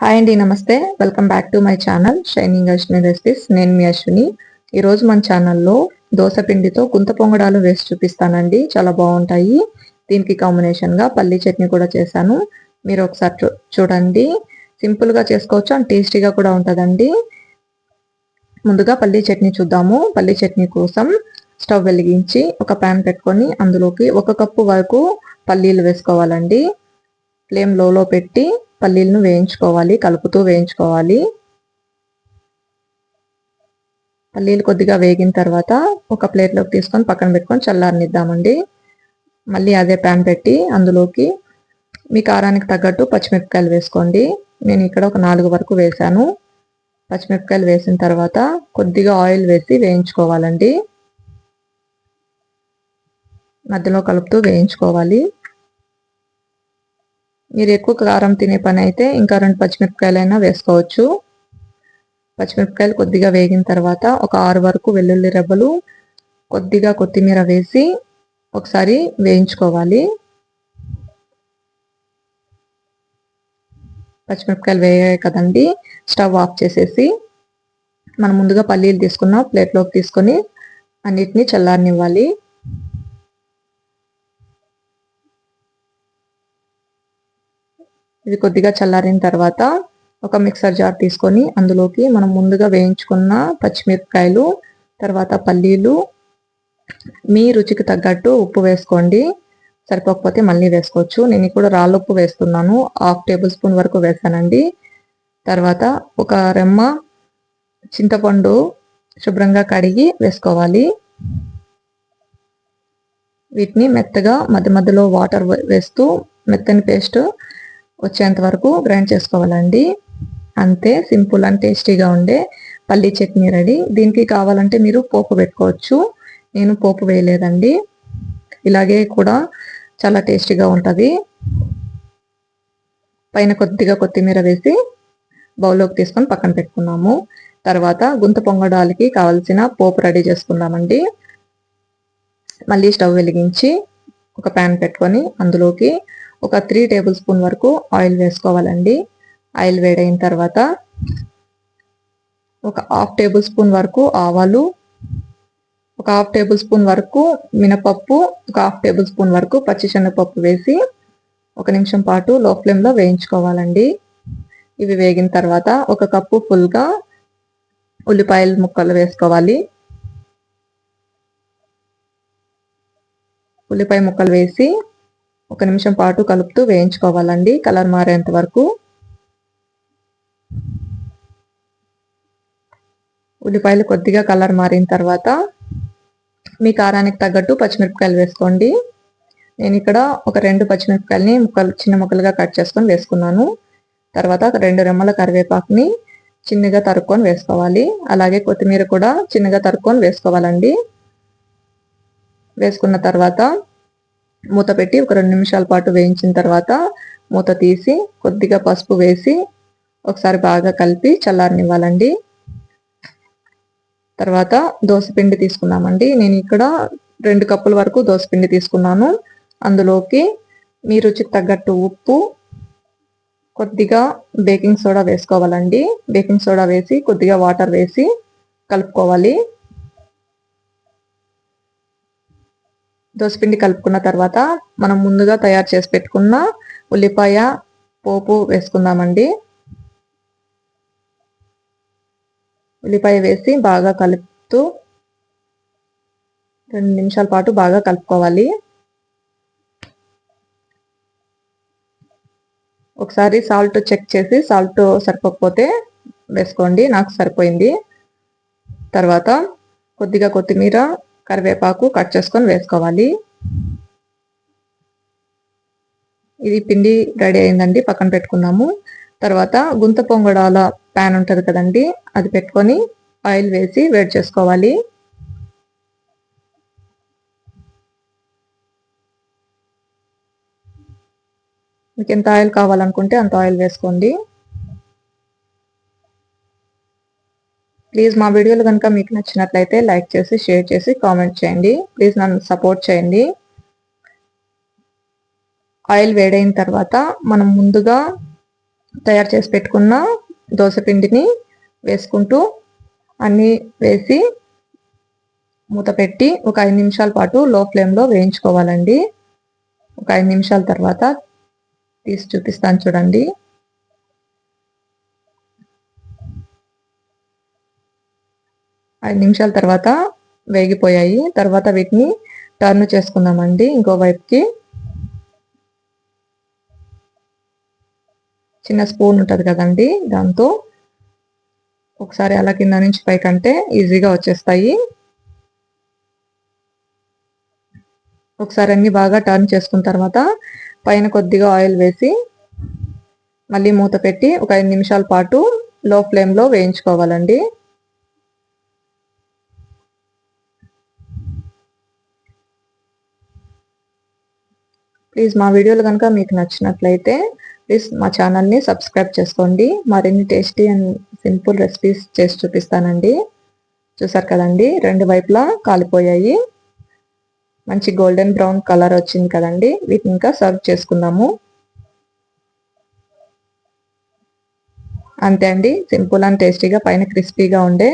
Hi అండి నమస్తే. Welcome back to my channel shining Ashwini recipes నేను మీ అశ్విని. ఈరోజు మన ఛానల్లో దోశ పిండితో గుంత పొంగడాలు వేసి చూపిస్తానండి. చాలా బాగుంటాయి. దీనికి కాంబినేషన్గా పల్లీ చట్నీ కూడా చేశాను. మీరు ఒకసారి చూడండి. సింపుల్గా చేసుకోవచ్చు అండ్ టేస్టీగా కూడా ఉంటుందండి. ముందుగా పల్లీ చట్నీ చూద్దాము. పల్లీ చట్నీ కోసం స్టవ్ వెలిగించి ఒక ప్యాన్ పెట్టుకొని అందులోకి ఒక కప్పు వరకు పల్లీలు వేసుకోవాలండి. ఫ్లేమ్ లోలో పెట్టి పల్లీలను వేయించుకోవాలి కలుపుతూ వేయించుకోవాలి. పల్లీలు కొద్దిగా వేగిన తర్వాత ఒక ప్లేట్లోకి తీసుకొని పక్కన పెట్టుకొని చల్లారనిద్దామండి. మళ్ళీ అదే ప్యాన్ పెట్టి అందులోకి మీ కారానికి తగ్గట్టు పచ్చిమిరపకాయలు వేసుకోండి. నేను ఇక్కడ ఒక నాలుగు వరకు వేసాను పచ్చిమిరపకాయలు వేసిన తర్వాత కొద్దిగా ఆయిల్ వేసి వేయించుకోవాలండి. మధ్యలో కలుపుతూ వేయించుకోవాలి. మీరు ఎక్కువ కారం తినే పని అయితే ఇంకా రెండు పచ్చిమిరపకాయలైనా వేసుకోవచ్చు. పచ్చిమిరపకాయలు కొద్దిగా వేగిన తర్వాత ఒక ఆరు వరకు వెల్లుల్లి రెబ్బలు కొద్దిగా కొత్తిమీర వేసి ఒకసారి వేయించుకోవాలి. పచ్చిమిరపకాయలు వేయాయి కదండి స్టవ్ ఆఫ్ చేసేసి మనం ముందుగా పల్లీలు తీసుకున్న ప్లేట్లోకి తీసుకొని అన్నిటినీ చల్లారనివ్వాలి. ఇది కొద్దిగా చల్లారిన తర్వాత ఒక మిక్సర్ జార్ తీసుకొని అందులోకి మనం ముందుగా వేయించుకున్న పచ్చిమిరపకాయలు తర్వాత పల్లీలు మీ రుచికి తగ్గట్టు ఉప్పు వేసుకోండి. సరిపోకపోతే మళ్ళీ వేసుకోవచ్చు. నేను కూడా రాళ్ళు ఉప్పు వేస్తున్నాను. హాఫ్ టేబుల్ స్పూన్ వరకు వేసానండి. తర్వాత ఒక రెమ్మ చింతపండు శుభ్రంగా కడిగి వేసుకోవాలి. వీటిని మెత్తగా మధ్య మధ్యలో వాటర్ వేస్తూ మెత్తని పేస్ట్ వచ్చేంత వరకు గ్రైండ్ చేసుకోవాలండి. అంతే సింపుల్ అండ్ టేస్టీగా ఉండే పల్లీ చట్నీ రెడీ. దీనికి కావాలంటే మీరు పోపు పెట్టుకోవచ్చు. నేను పోపు వేయలేదండి. ఇలాగే కూడా చాలా టేస్టీగా ఉంటుంది. పైన కొద్దిగా కొత్తిమీర వేసి బౌల్లోకి తీసుకొని పక్కన పెట్టుకున్నాము. తర్వాత గుంత పొంగడాలకి కావాల్సిన పోపు రెడీ చేసుకుందామండి. మళ్ళీ స్టవ్ వెలిగించి ఒక ప్యాన్ పెట్టుకొని అందులోకి ఒక త్రీ టేబుల్ స్పూన్ వరకు ఆయిల్ వేసుకోవాలండి. ఆయిల్ వేడైన తర్వాత ఒక హాఫ్ టేబుల్ స్పూన్ వరకు ఆవాలు ఒక హాఫ్ టేబుల్ స్పూన్ వరకు మినపప్పు ఒక హాఫ్ టేబుల్ స్పూన్ వరకు పచ్చిశనగపప్పు వేసి ఒక నిమిషం పాటు లో ఫ్లేమ్లో వేయించుకోవాలండి. ఇవి వేగిన తర్వాత ఒక కప్పు ఫుల్గా ఉల్లిపాయల ముక్కలు వేసుకోవాలి. ఉల్లిపాయ ముక్కలు వేసి ఒక నిమిషం పాటు కలుపుతూ వేయించుకోవాలండి. కలర్ మారేంత వరకు. ఉల్లిపాయలు కొద్దిగా కలర్ మారిన తర్వాత మీ కారానికి తగ్గట్టు పచ్చిమిరపకాయలు వేసుకోండి. నేను ఇక్కడ ఒక రెండు పచ్చిమిరపకాయలని ముక్కలు చిన్న ముక్కలుగా కట్ చేసుకొని వేసుకున్నాను. తర్వాత రెండు రెమ్మల కరివేపాకుని చిన్నగా తరుక్కొని వేసుకోవాలి. అలాగే కొత్తిమీర కూడా చిన్నగా తరుక్కొని వేసుకోవాలండి. వేసుకున్న తర్వాత మూత పెట్టి ఒక రెండు నిమిషాల పాటు వేయించిన తర్వాత మూత తీసి కొద్దిగా పసుపు వేసి ఒకసారి బాగా కలిపి చల్లారనివ్వాలండి. తర్వాత పిండి తీసుకున్నామండి నేను ఇక్కడ రెండు కప్పుల వరకు పిండి తీసుకున్నాను. అందులోకి మీ రుచికి తగ్గట్టు ఉప్పు కొద్దిగా బేకింగ్ సోడా వేసుకోవాలండి. బేకింగ్ సోడా వేసి కొద్దిగా వాటర్ వేసి కలుపుకోవాలి. దోసపిండి కలుపుకున్న తర్వాత మనం ముందుగా తయారు చేసి పెట్టుకున్న ఉల్లిపాయ పోపు వేసుకుందామండి. ఉల్లిపాయ వేసి బాగా కలుపుతూ రెండు నిమిషాల పాటు బాగా కలుపుకోవాలి. ఒకసారి సాల్ట్ చెక్ చేసి సాల్ట్ సరిపోకపోతే వేసుకోండి నాకు సరిపోయింది. తర్వాత కొద్దిగా కొత్తిమీర కరివేపాకు కట్ చేసుకొని వేసుకోవాలి. ఇది పిండి రెడీ అయిందండి పక్కన పెట్టుకున్నాము. తర్వాత గుంత పొంగడాల ప్యాన్ ఉంటుంది కదండి అది పెట్టుకొని ఆయిల్ వేసి వేడి చేసుకోవాలి. మీకు ఎంత ఆయిల్ కావాలనుకుంటే అంత ఆయిల్ వేసుకోండి. ప్లీజ్ మా వీడియోలు కనుక మీకు నచ్చినట్లయితే లైక్ చేసి షేర్ చేసి కామెంట్ చేయండి. ప్లీజ్ నన్ను సపోర్ట్ చేయండి. ఆయిల్ వేడైన తర్వాత మనం ముందుగా తయారు చేసి పెట్టుకున్న దోశపిండిని వేసుకుంటూ అన్నీ వేసి మూత పెట్టి ఒక ఐదు నిమిషాల పాటు లో ఫ్లేమ్లో వేయించుకోవాలండి. ఒక ఐదు నిమిషాల తర్వాత తీసి చూపిస్తాను చూడండి. ఐదు నిమిషాల తర్వాత వేగిపోయాయి. తర్వాత వీటిని టర్న్ చేసుకుందామండి ఇంకో వైపుకి. చిన్న స్పూన్ ఉంటుంది కదండి దాంతో. ఒకసారి అలా కింద నుంచి పైకంటే ఈజీగా వచ్చేస్తాయి. ఒకసారి అన్ని బాగా టర్న్ చేసుకున్న తర్వాత పైన కొద్దిగా ఆయిల్ వేసి మళ్ళీ మూత పెట్టి ఒక ఐదు నిమిషాల పాటు లో ఫ్లేమ్లో వేయించుకోవాలండి. ప్లీజ్ మా వీడియోలు కనుక మీకు నచ్చినట్లయితే ప్లీజ్ మా ఛానల్ని సబ్స్క్రైబ్ చేసుకోండి. మరిన్ని టేస్టీ అండ్ సింపుల్ రెసిపీస్ చేసి చూపిస్తానండి. చూసారు కదండి రెండు వైపులా కాలిపోయాయి. మంచి గోల్డెన్ బ్రౌన్ కలర్ వచ్చింది కదండి వీటిని ఇంకా సర్వ్ చేసుకుందాము. అంతే అండి సింపుల్ అండ్ టేస్టీగా పైన క్రిస్పీగా ఉండే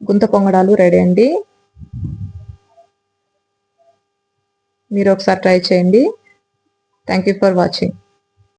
గుంత పొంగడాలు రెడీ అండి. మీరు ఒకసారి ట్రై చేయండి. Thank you for watching